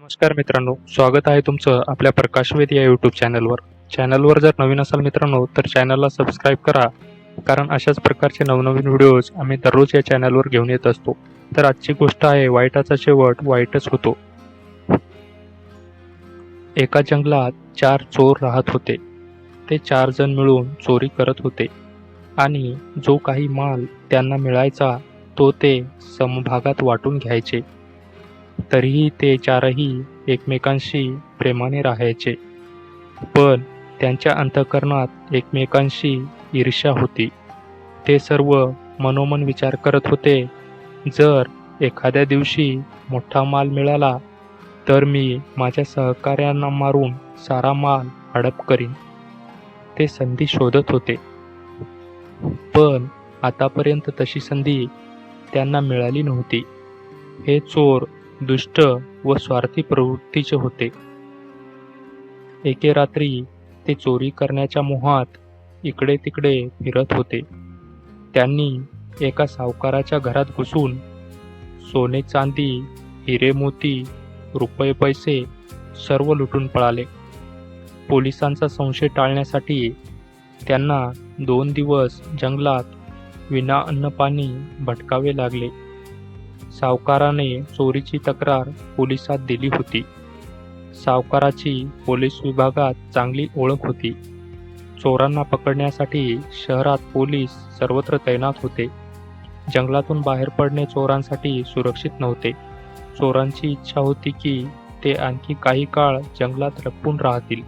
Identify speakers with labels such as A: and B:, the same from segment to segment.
A: नमस्कार मित्रांनो स्वागत आहे तुमचं आपल्या प्रकाशवेद या यूट्यूब चॅनलवर चॅनलवर जर नवीन असाल मित्रांनो तर चॅनलला सबस्क्राईब करा. कारण अशाच प्रकारचे नवनवीन व्हिडिओज आम्ही दररोज या चॅनलवर घेऊन येत असतो. तर आजची गोष्ट आहे वाईटाचा शेवट वाईटच होतो. एका जंगलात चार चोर राहत होते. ते चार जण मिळून चोरी करत होते. आणि जो काही माल त्यांना मिळायचा तो ते समभागात वाटून घ्यायचे. तरीही ते चारही एकमेकांशी प्रेमाने राहायचे. पण त्यांच्या अंतकरणात एकमेकांशी ईर्ष्या होती. ते सर्व मनोमन विचार करत होते जर एखाद्या दिवशी मोठा माल मिळाला तर मी माझ्या सहकाऱ्यांना मारून सारा माल हडप करीन. ते संधी शोधत होते. पण आतापर्यंत तशी संधी त्यांना मिळाली नव्हती. हे चोर दुष्ट व स्वार्थी प्रवृत्तीचे होते. एके रात्री ते चोरी करण्याच्या मोहात इकडे तिकडे फिरत होते. त्यांनी एका सावकाराच्या घरात घुसून सोने चांदी हिरे मोती रुपये पैसे सर्व लुटून पळाले. पोलिसांचा संशय टाळण्यासाठी त्यांना दोन दिवस जंगलात विना अन्नपाणी भटकावे लागले. सावकाराने चोरीची तक्रार पोलिसात दिली होती. सावकाराची पोलीस विभागात चांगली ओळख होती. चोरांना पकडण्यासाठी शहरात पोलीस सर्वत्र तैनात होते. जंगलातून बाहेर पडणे चोरांसाठी सुरक्षित नव्हते. चोरांची इच्छा होती की ते आणखी काही काळ जंगलात लपून राहतील.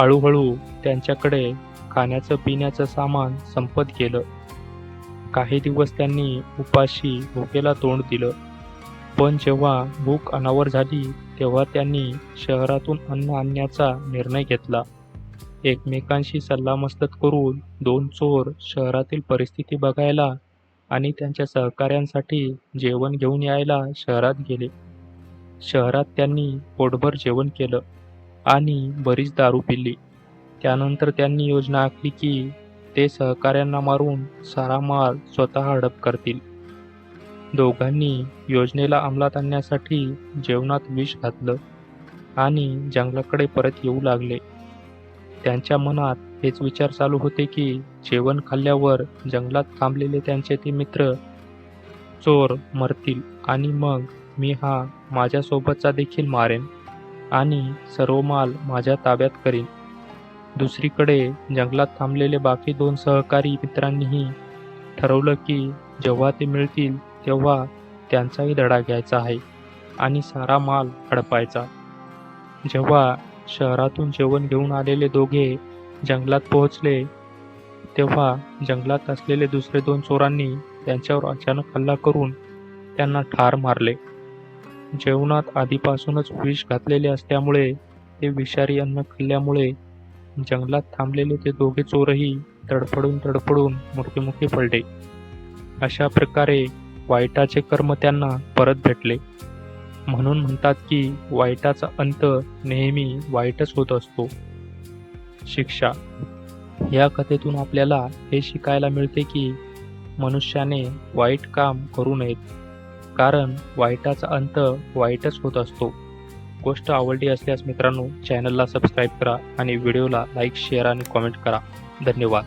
A: हळूहळू त्यांच्याकडे खाण्याचं पिण्याचं सामान संपत गेलं. काही दिवस त्यांनी उपाशी भुकेला तोंड दिलं. पण जेव्हा भूक अनावर झाली तेव्हा त्यांनी शहरातून अन्न आणण्याचा निर्णय घेतला. एकमेकांशी सल्लामसलत करून दोन चोर शहरातील परिस्थिती बघायला आणि त्यांच्या सहकाऱ्यांसाठी जेवण घेऊन यायला शहरात गेले. शहरात त्यांनी पोटभर जेवण केलं आणि बरीच दारू पिली. त्यानंतर त्यांनी योजना आखली की ते सहकाऱ्यांना मारून सारा माल स्वतः हडप करतील. दोघांनी योजनेला अंमलात आणण्यासाठी जेवणात विष घातलं आणि जंगलाकडे परत येऊ लागले. त्यांच्या मनात हेच विचार चालू होते की जेवण खाल्ल्यावर जंगलात थांबलेले त्यांचे ते मित्र चोर मरतील आणि मग मी हा माझ्यासोबतचा देखील मारेन आणि सर्व माल माझ्या ताब्यात करीन. दुसरीकडे जंगलात थांबलेले बाकी दोन सहकारी मित्रांनीही ठरवलं की जेव्हा ते मिळतील तेव्हा त्यांचाही धडा घ्यायचा आहे आणि सारा माल हडपायचा. जेव्हा शहरातून जेवण घेऊन आलेले दोघे जंगलात पोहोचले तेव्हा जंगलात असलेले दुसरे दोन चोरांनी त्यांच्यावर अचानक हल्ला करून त्यांना ठार मारले. जेवणात आधीपासूनच विष घातलेले असल्यामुळे ते विषारी अन्न खाल्ल्यामुळे जंगलात थांबलेले ते दोघे चोरही तडफडून तडफडून मृत्युमुखी पडले. अशा प्रकारे वाईटाचे कर्म त्यांना परत भेटले. म्हणून म्हणतात की वाईटाचा अंत नेहमी वाईटच होत असतो. शिक्षा. या कथेतून आपल्याला हे शिकायला मिळते की मनुष्याने वाईट काम करू नयेत. कारण वाईटाचा अंत वाईटच होत असतो. गोष्ट आवडली असल्यास मित्रांनो चॅनलला सबस्क्राईब करा आणि व्हिडिओला लाईक शेअर आणि कॉमेंट करा. धन्यवाद.